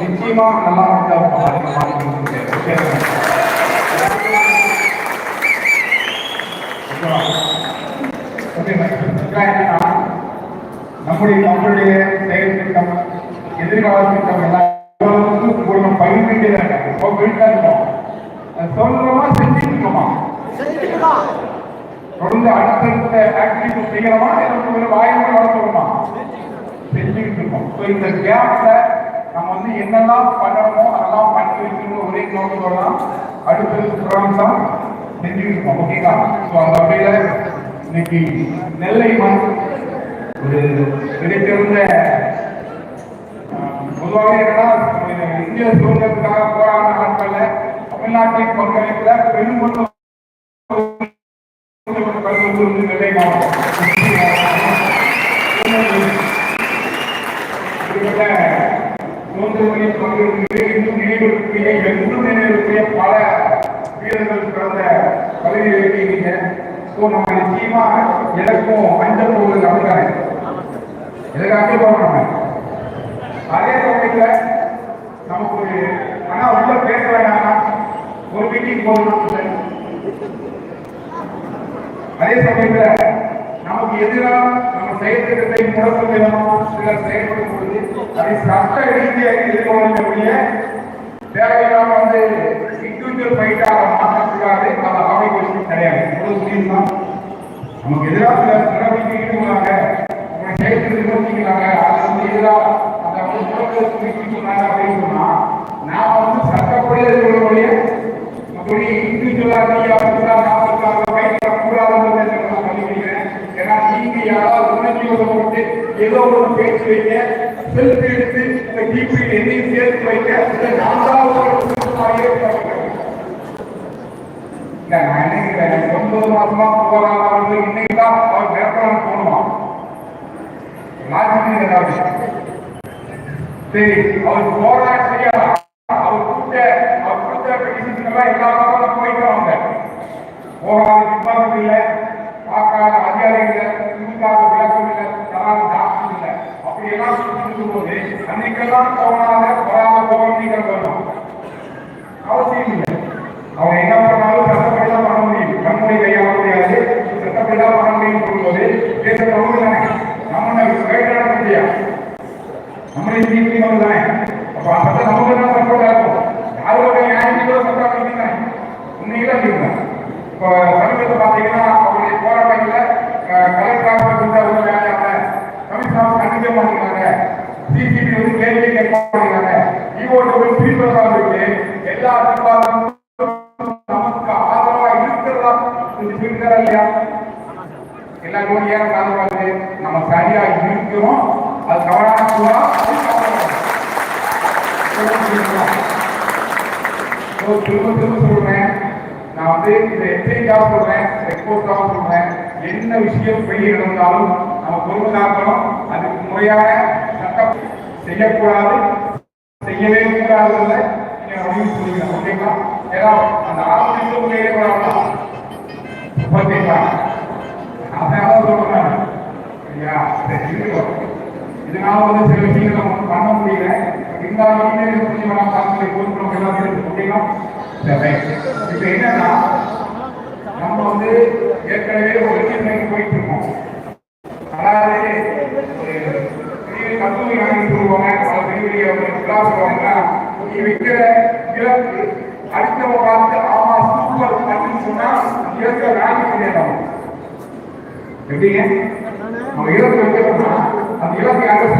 நிச்சயமா நல்லா நம்முடைய நம்மளுடைய செயல் திட்டம் எதிர்கால திட்டம் எல்லாம் பயிர் வேண்டியதாக இருக்காங்க இப்போ போயிட்டு இருக்கோம் சொல்றோமா செஞ்சுட்டு தொடர்ந்து அடுத்தடுத்த ஆக்டிவிட்டி செய்யணுமா இல்லை வாயில செஞ்சுக்கிட்டு இருக்கோம் ஸோ இந்த கேப்ல நம்ம வந்து என்னெல்லாம் பண்ணணுமோ அதெல்லாம் பண்ணி வைக்கணும் ஒரே நோக்கத்தோட தான் அடுத்தது ப்ரோக்ராம் தான் செஞ்சுக்கிட்டு இருக்கோம் ஓகேங்களா ஸோ அந்த வகையில் இன்னைக்கு நெல்லை மண் ஒரு மிகச்சிறந்த ஆஹ், என்னன்னா இந்திய சுதந்திரத்துக்காக போராடின நாட்கள்ல தமிழ்நாட்டின் பங்களிப்புல பெரும்பொருள் கருத்து வந்து இன்னும் என்றும் பல வீரர்கள் பிறந்த இருக்கீங்க ஸோ நம்ம எனக்கும் அஞ்சல் போவது அப்படித்தானே எதுக்கு போகிறோம் அதே சமயத்துல நமக்கு ஒரு ஆனா உள்ள பேச வேண்டாம் ஒரு மீட்டிங் போகணும் அதே சமயத்துல நமக்கு எதிராக நம்ம செயற்திட்டத்தை முடக்கும் விதமாக சிலர் செயல்படும் பொழுது அதை சட்ட ரீதியாக எதிர்கொள்ளக்கூடிய தேவையில்லாம வந்து இண்டிவிஜுவல் ஃபைட்டாக மாற்றக்கூடாது. அதை ஆணைக்கு கிடையாது. ஒரு முடியுமா நமக்கு எதிராக சில நடவடிக்கை ஈடுபடுறாங்க உங்களை செயற்திட்டு விமர்சிக்கிறாங்க அதை வந்து எதிராக ஏதோ ஒரு பேச்சு வைக்க செல்ஃபி எடுத்து இந்த டிபி என்னையும் சேர்த்து வைக்க இதை நான் ஒன்பது மாசமா போராடுறவங்க இன்னைக்கு தான் அவர் நேரத்தில் போகணுமா லாஜிக் ஏதாவது சரி அவர் போராட செய்யலாம் அவர் கொடுத்த அவர் கொடுத்த பெட்டிஷன் எல்லாம் எல்லா பக்கமும் போயிட்டு வாங்க போகாத டிபார்ட்மெண்ட் இல்ல பார்க்காத அதிகாரிகள் இல்ல திமுக விளக்கம் இல்ல தராத டாக்டர் இல்ல அப்படி எல்லாம் சொல்லிட்டு போது அன்னைக்கெல்லாம் போகாத போகாத போக நீங்கள் வரணும் அவசியம் இல்லை அவங்க என்ன பண்ணாலும் சட்டப்படி தான் பண்ண முடியும் கண்மொழி கையாள முடியாது சட்டப்படி தான் பண்ண முடியும் சொல்லும்போது பேச தமிழ் தானே நம்ம கைடான முடியாது நம்மளே ஜீவி தானே அப்ப அந்த சமூகம் தான் சப்போர்ட்டா இருக்கும் யாரோட நியாயங்களோ சப்போர்ட் பண்ணீங்க உண்மையில நீங்க இப்போ சமீபத்தை பார்த்தீங்கன்னா அவருடைய போராட்டங்கள கலெக்டராக கொண்ட ஒரு வேலையான கமிஷனாக கண்டிக்க மாட்டேங்கிறாங்க சிசிபி வந்து கேள்வி கேட்க மாட்டேங்கிறாங்க இவோட ஒரு திருப்பதாக இருக்கு. எல்லா நிர்வாகமும் நமக்கு ஆதரவாக இருக்கிறதா சொல்லிக்கிறா இல்லையா? எல்லா ஜோடியாக நம்ம சரியா இருக்கிறோம். அது தவறான திரும்ப திரும்ப சொல்றேன். நான் வந்து இதை எச்சரிக்கையாக சொல்றேன் சொல்றேன். என்ன விஷயம் வெளியே நடந்தாலும் நம்ம பொறுமை காக்கணும் அதுக்கு முறையான சட்டம் செய்யக்கூடாது. செய்யவே கூடாதுன்றத நீங்க சொல்லுங்க ஓகேங்களா? ஏன்னா அந்த ஆரம்பிச்சு உள்ளே கூடாது ஓகேங்களா? அதனால சொல்றேன் சரி இதனால வந்து சில விஷயங்கள் பண்ண முடியல. இருந்தாலும் இனிமேல் கொஞ்சம் நம்ம பார்த்து பொறுப்பு எல்லாம் இருக்கு இப்ப என்னன்னா நம்ம வந்து ஏற்கனவே ஒரு விஷயம் போயிட்டு இருக்கோம். அதாவது ஒரு கல்லூரி வாங்கி சொல்லுவாங்க பல பெரிய சொல்லுவாங்கன்னா நீ வைக்கிற இலக்கு அடுத்தவங்க பார்த்து ஆமா சூப்பர் அப்படின்னு சொன்னா இலக்கை வேலை செய்யணும் எப்படிங்க? நம்ம இலக்கு வைக்கிறோம்னா அந்த இலக்கு யாரும்